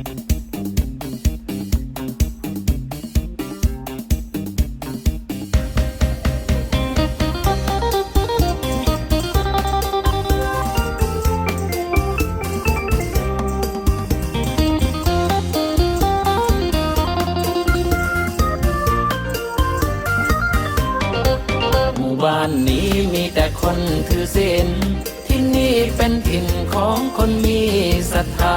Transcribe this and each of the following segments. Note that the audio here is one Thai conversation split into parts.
หมู่บ้านนี้มีแต่คนถือศีลที่นี่เป็นถิ่นของคนมีศรัทธา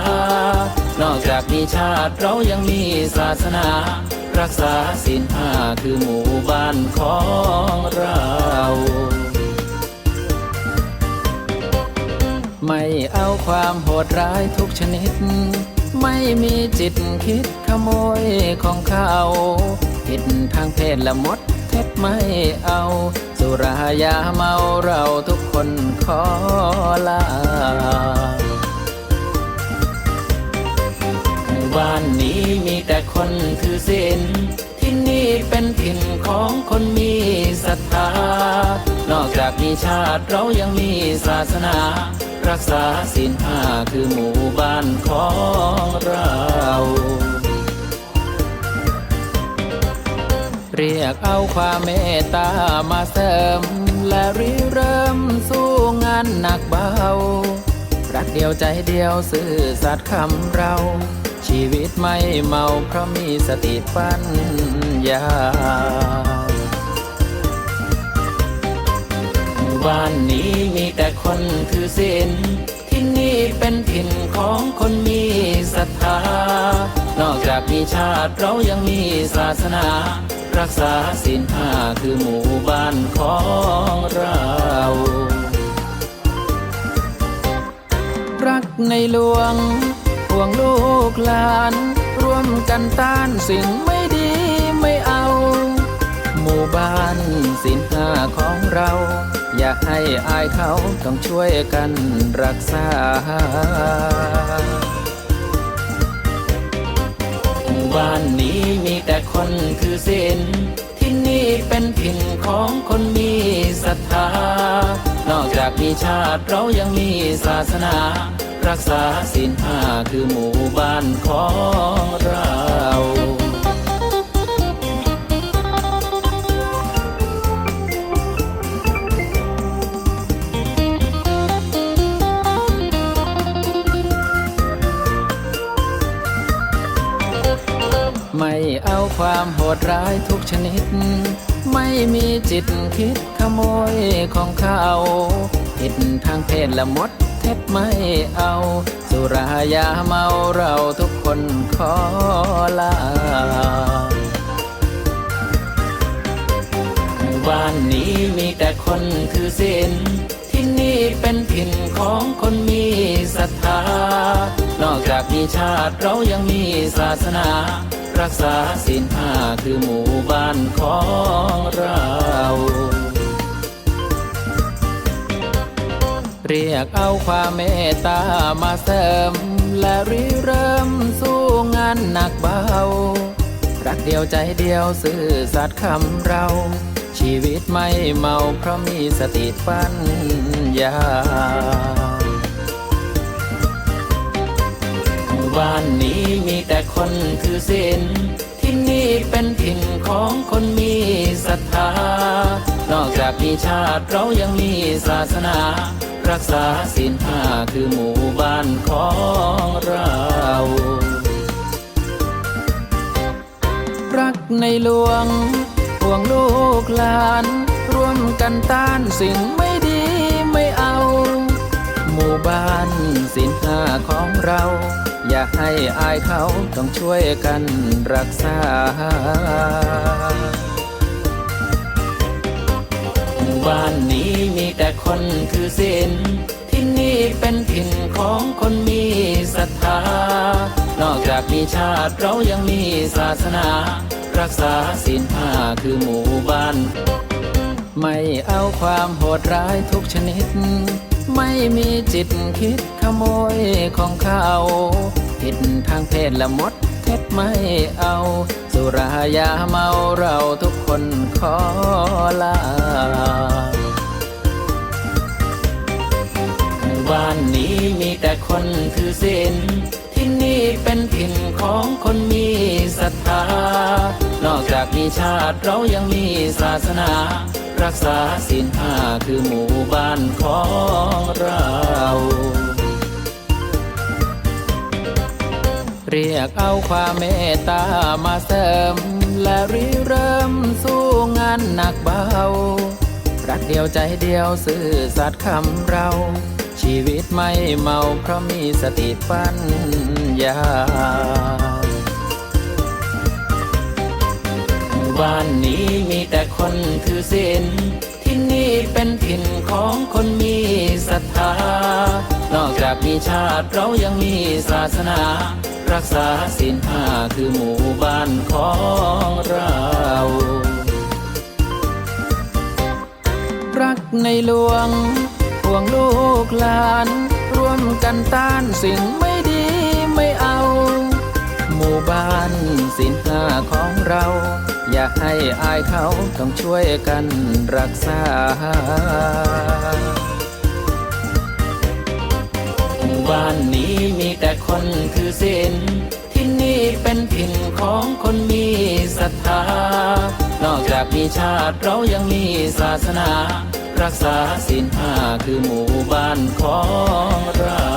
นอกจากมีชาติเรายังมีศาสนา รักษาศีลห้าคือหมู่บ้านของเราไม่เอาความโหดร้ายทุกชนิด ไม่มีจิตคิดขโมยของเขาผิดทางเพศละมดเท็จไม่เอา สุรายาเมาเราทุกคนขอลา บ้านนี้มีแต่คนถือศีลที่นี่เป็นถิ่นของคนมีศรัทธา นอกจากมีชาติเรายังมีศาสนา รักษาศีลห้าคือหมู่บ้านของเราเรียกเอาความเมตตามาเสริม และริเริ่มสู้งานหนักเบา รักเดียวใจเดียวซื่อสัตย์คำเรา ชีวิตไม่เมาเพราะมีสติปัญญาหมู่บ้านนี้มีแต่คนถือศีลที่นี่เป็นถิ่นของคนมีศรัทธา นอกจากมีชาติเรายังมีศาสนา รักษาศีลห้าคือหมู่บ้านของเรารักในหลวงห่วง ลูกหลาน ร่วมกันต้านสิ่งไม่ดีไม่เอา หมู่บ้านสินห้าของเรา อย่าให้อายเขาต้องช่วยกันรักษาหมู่บ้านนี้มีแต่คนคือศีลที่นี่เป็นถิ่นของคนมีศรัทธา นอกจากมีชาติเรายังมีศาสนา รักษาศีลห้าคือหมู่บ้านของเราไม่เอาความโหดร้ายทุกชนิด ไม่มีจิตคิดขโมยของเขาผิดทางเพศละมดเท็จไม่เอา สุรายาเมาเราทุกคนขอลาบ้านนี้มีแต่คนถือศีล ชาติเรายังมีศาสนา รักษาศีลห้าคือหมู่บ้านของเราเรียกเอาความเมตตามาเสริม และริเริ่มสู้งานหนักเบา รักเดียวใจเดียวซื่อสัตย์คำเรา ชีวิตไม่เมาเพราะมีสติปัญญา บ้านนี้มีแต่คนถือศีลที่นี่เป็นถิ่นของคนมีศรัทธา นอกจากมีชาติเรายังมีศาสนา รักษาศีลห้าคือหมู่บ้านของเรารักในหลวงห่วงลูกหลาน ร่วมกันต้านสิ่งไม่ดีไม่เอา หมู่บ้านสินห้าของเรา อย่าให้อายเขาต้องช่วยกันรักษาหมู่บ้านนี้มีแต่คนคือศีลที่นี่เป็นถิ่นของคนมีศรัทธา นอกจากมีชาติเรายังมีศาสนา รักษาศีลห้าคือหมู่บ้าน ไม่เอาความโหดร้ายทุกชนิด ไม่มีจิตคิดขโมยของเขาผิดทางเพศละมดเท็จไม่เอา สุรายาเมาเราทุกคนขอลาบ้านนี้มีแต่คนถือศีลที่นี่เป็นถิ่นของคนมีศรัทธา นอกจากมีชาติเรายังมีศาสนา รักษาศีลห้าคือหมู่บ้านของเรา เรียกเอาความเมตตามาเสริม และริเริ่มสู้งานหนักเบา รักเดียวใจเดียวซื่อสัตย์คำเรา ชีวิตไม่เมาเพราะมีสติปัญญา บ้านนี้มีแต่คนถือศีลที่นี่เป็นถิ่นของคนมีศรัทธา นอกจากมีชาติเรายังมีศาสนา รักษาศีลห้าคือหมู่บ้านของเรารักในหลวงห่วงลูกหลาน ร่วมกันต้านสิ่งไม่ดีไม่เอา หมู่บ้านสินห้าของเรา อย่าให้อายเขาต้องช่วยกันรักษาหมู่บ้านนี้มีแต่คนคือศีลที่นี่เป็นถิ่นของคนมีศรัทธานอกจากมีชาติเรายังมีศาสนา รักษาศีลห้าคือหมู่บ้านของเรา